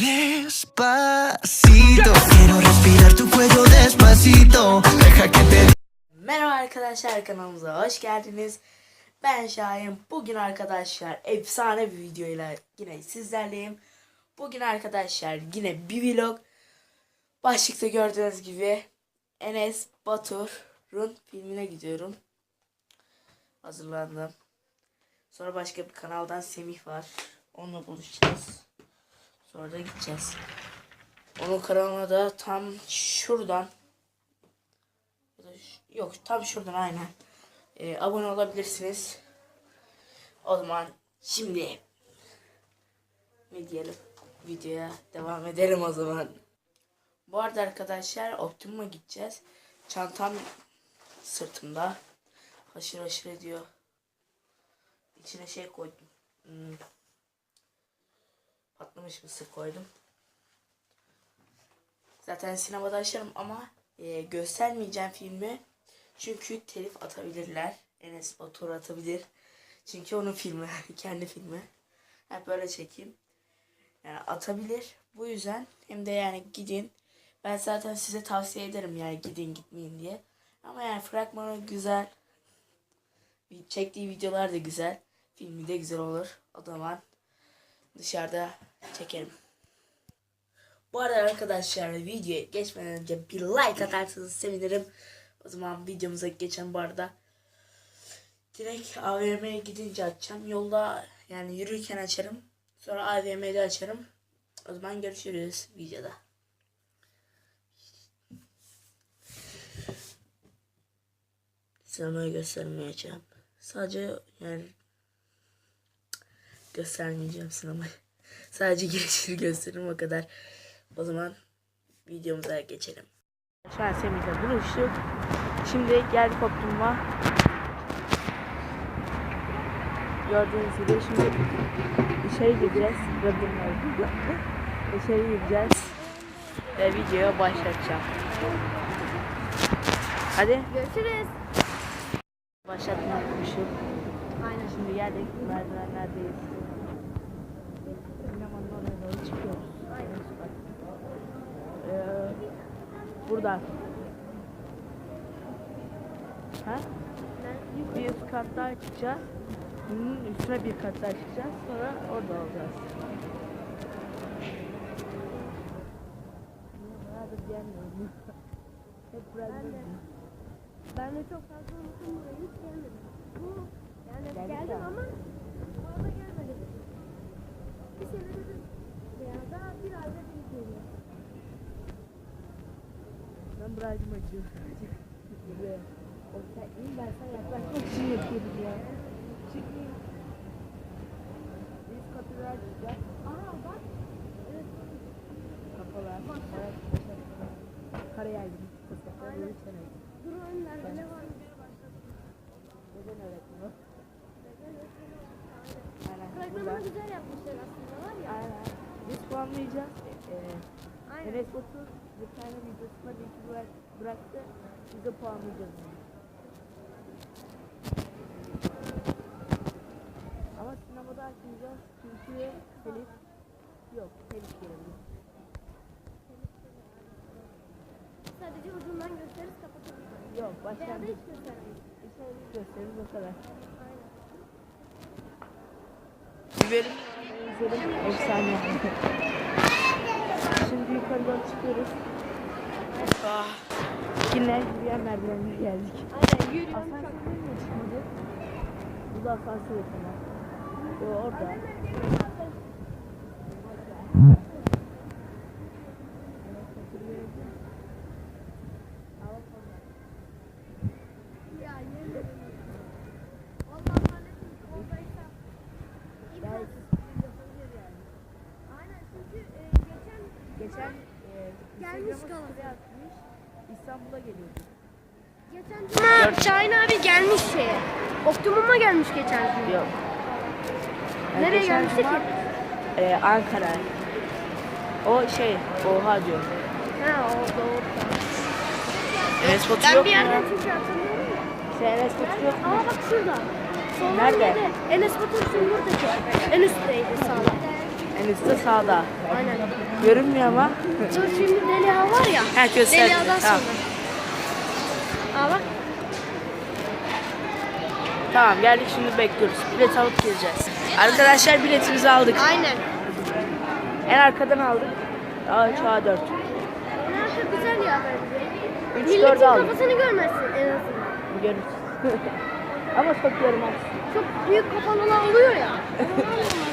Despacito, quiero respirar tu cuello despacito. Deja que te Merhaba arkadaşlar kanalımıza hoş geldiniz. Ben Şahin. Bugün arkadaşlar efsane bir videoyla yine sizlerleyim. Bugün arkadaşlar yine bir vlog. Başlıkta gördüğünüz gibi Enes Batur'un filmine gidiyorum. Hazırlandım. Sonra başka bir kanaldan Semih var. Onunla buluşacağız. Sonra da gideceğiz. Onun kanalına da tam şuradan Yok tam şuradan aynen. Ee, abone olabilirsiniz. O zaman şimdi ne diyelim videoya devam edelim o zaman. Bu arada arkadaşlar Optimum'a gideceğiz. Çantam sırtımda. Haşır haşır ediyor. İçine şey koydum. Hmm. Patlamış mısır koydum. Zaten sinemada açarım ama e, göstermeyeceğim filmi. Çünkü telif atabilirler. Enes Batur atabilir. Çünkü onun filmi. kendi filmi. Hep böyle çekeyim. Yani atabilir. Bu yüzden hem de yani gidin. Ben zaten size tavsiye ederim yani gidin gitmeyin diye. Ama yani fragmanı güzel. Çektiği videolar da güzel. Filmi de güzel olur. O zaman dışarıda çekerim. Bu arada arkadaşlar videoya geçmeden önce bir like atarsanız sevinirim. O zaman videomuza geçen bu arada. Direkt AVM'ye gidince açacağım. Yolda yani yürürken açarım. Sonra AVM'de açarım. O zaman görüşürüz videoda. Sinemayı göstermeyeceğim. Sadece yani göstermeyeceğim sinemayı. Sadece girişini gösteririm o kadar. O zaman videomuza geçelim. Şu an Semih'le buluştuk. Şimdi geldik Optimum'a. Gördüğünüz gibi şimdi içeri gireceğiz. Radyo'nun İçeri gireceğiz. Ve videoya başlatacağım. Hadi Görüşürüz. başlatma yapmışım. Aynen. Şimdi geldik merdivenlerdeyiz. Sinemanın oraya doğru çıkıyoruz. Aynen. Ee, buradan. Ha? Bir üst kat daha çıkacağız. Bunun üstüne bir kat daha çıkacağız. Sonra orada olacağız. Bayağıdır gelmiyorum. Hep Ben de, bırakıyorum. ben de çok fazla unuttum burayı hiç gelmedim. Bu yani geldim ya. ama bu arada gelmedim. Bir senedir veya daha bir ayda bir geliyor. Ben bırakmak acıyorum. Buraya. O sen in ben sana yaklaşmak için yapıyorum ya. Çıkayım. Biz katı daha çıkacağız. Aha bak. Evet. Kafalar. Evet. Karayel gibi. Kısaklar Aynen. Dur önlerde ne var. Neden öğretmen o? Burada. güzel yapmışlar aslında var ya. Aynen. Biz puanlayacağız. Ee, Aynen. Enes Batur bir tane videosuna bırak, bıraktı. Biz de puanlayacağız. Ama sinemada açmayacağız çünkü telif yok. Telif gelebilir. Sadece ucundan gösteririz kapatırız. Yok başka Veya da hiç göstermeyiz. içeriği gösteririz o kadar. Aynen. Biberim izledim. Efsane. Şimdi yukarı doğru çıkıyoruz. Ah. Yine yürüyen merdivenlere geldik. Aynen yürüyorum çok. Asansörden mi çıkmadı? Bu da asansör yapıyorlar. O orada. Ya yemin ederim. Vallahi zannettim ki oradaysa ilk Yani az- yapabilir yani. Aynen çünkü e, geçen Geçen e, Gelmiş atmış. İstanbul'a geliyordu. geçen cuma Şahin abi gelmiş şeye. Optimum'a gelmiş geçen gün. Yok. Nereye geçen gelmişti cuma, ki? E, Ankara. O şey, oha diyor. Ha o doğru. Enes Batur Ben yok bir mu yerden ya? çünkü hatırlıyorum ya. Şey, Enes Batur yok mu? Ama bak şurada. Soldan Nerede? yedi. Enes Batur şimdi buradaki. Üstteydi sağda. Aynen. Görünmüyor ama. Dur şimdi Deliha var ya. Ha göster. Deliha'dan Tamam. sonra. Aa bak. tamam geldik şimdi bekliyoruz. Bilet alıp gireceğiz. Arkadaşlar biletimizi aldık. Aynen. En arkadan aldık. Aa çağ 4. Nerede güzel ya bence. 3 Milletin 4 aldık. kafasını görmezsin en azından. Görürüz. ama çok görmez. Çok büyük kafalılar oluyor ya.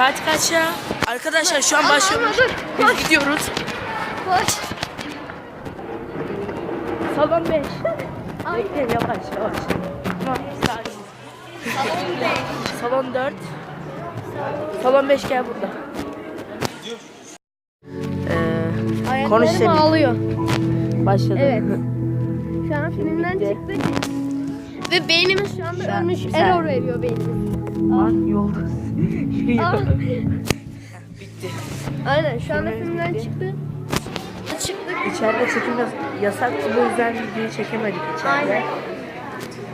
Saat kaç ya? Arkadaşlar şu an başlıyoruz. Biz koş. gidiyoruz. Koş. Salon 5. Ay. Bekle yavaş yavaş. Tamam sakin. Salon bey. Salon 4. Salon 5 gel burada. Ee, konuş Ayaklarım ağlıyor. Başladı. Evet. Şu an filmden Bitti. çıktık. Ve beynimiz şu anda Sen- ölmüş. sen- Error veriyor beynimiz. Lan yolda. Aa. Bitti. Aynen şu anda Filmimiz filmden bitti. çıktı. Çıktık. İçeride çekim yas- yasaktı bu yüzden videoyu çekemedik içeride. Aynen.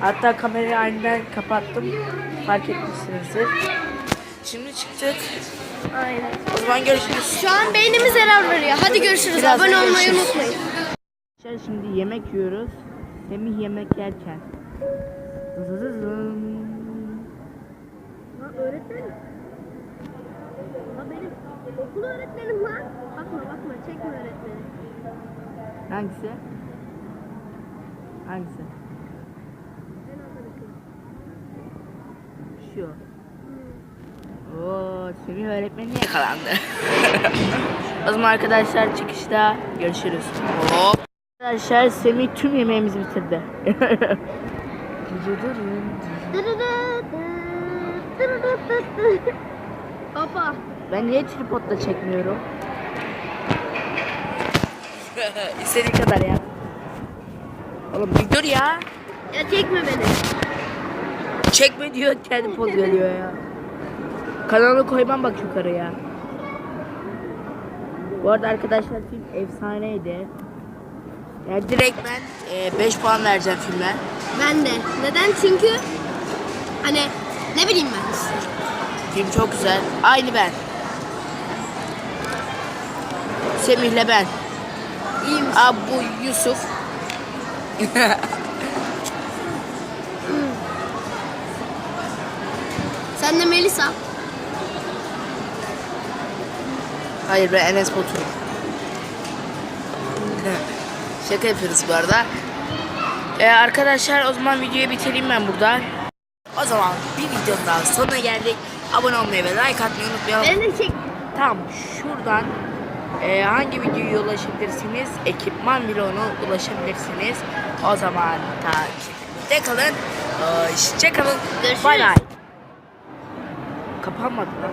Hatta kamerayı aniden kapattım. Fark etmişsinizdir. Şimdi çıktık. Aynen. O zaman görüşürüz. Şu an beynimiz error veriyor. Hadi görüşürüz. Birazdan Abone olmayı görüşürüz. unutmayın. Şimdi yemek yiyoruz. Semih yemek yerken. Zızızım. Öğretmenim. Lan benim okul öğretmenim lan. Bakma bakma çekme öğretmeni. Hangisi? Hangisi? Anladım. Şu. Oo, Semih öğretmeni yakalandı. o zaman arkadaşlar çıkışta görüşürüz. Hop. Arkadaşlar Semih tüm yemeğimizi bitirdi. Baba. ben niye tripodla çekmiyorum? İstediğin kadar ya. Oğlum bir dur ya. Ya çekme beni. Çekme diyor kendi poz veriyor ya. Kanalı koymam bak yukarıya. Bu arada arkadaşlar film efsaneydi. Yani direkt ben 5 puan vereceğim filme. Ben de. Neden? Çünkü hani ne bileyim ben. Film çok güzel. Aynı ben. Semih'le ben. İyiymiş. Aa bu Yusuf. Sen de Melisa. Hayır ben Enes Batur. Şaka yapıyoruz bu arada. Ee, arkadaşlar o zaman videoyu bitireyim ben burada. O zaman bir videonun daha sonuna geldik. Abone olmayı ve like atmayı unutmayalım. Ben de çek. Tam şuradan e, hangi videoya ulaşabilirsiniz? Ekipman vloguna ulaşabilirsiniz. O zaman takipte kalın. Hoşçakalın. Bay bay. Kapanmadı lan.